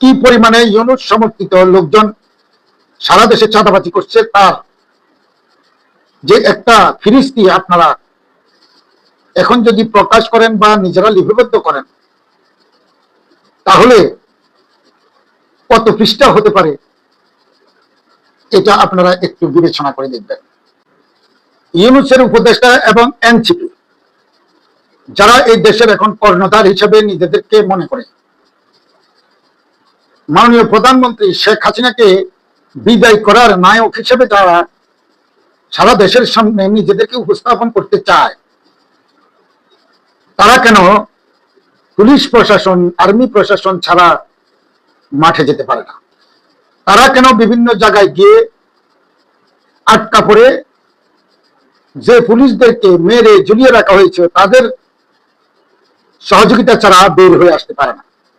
কি পরিমাণে ইউনুস সমর্থিত লোকজন সারা দেশে চাঁদাবাজি করছে তার যে একটা ফিরিস্তি আপনারা এখন যদি প্রকাশ করেন বা নিজেরা লিপিবদ্ধ করেন, তাহলে কত পৃষ্ঠা হতে পারে? এটা আপনারা একটু বিবেচনা করে দেখবেন। ইউনুসের উপদেষ্টা এবং এনসিপি, যারা এই দেশের এখন কর্ণধার হিসেবে নিজেদেরকে মনে করে মাননীয় প্রধানমন্ত্রী শেখ হাসিনাকে বিদায় করার নায়ক হিসেবে যারা সারা দেশের সামনে নিজেদেরকে উপস্থাপন করতে চায়। তারা কেন পুলিশ প্রশাসন, আর্মি প্রশাসন ছাড়া মাঠে যেতে পারে না? তারা কেন বিভিন্ন জায়গায় গিয়ে আটকা পড়ে? যে পুলিশদেরকে মেরে ঝুলিয়ে রাখা হয়েছে, তাদের সহযোগিতা ছাড়া বের হয়ে আসতে পারে না।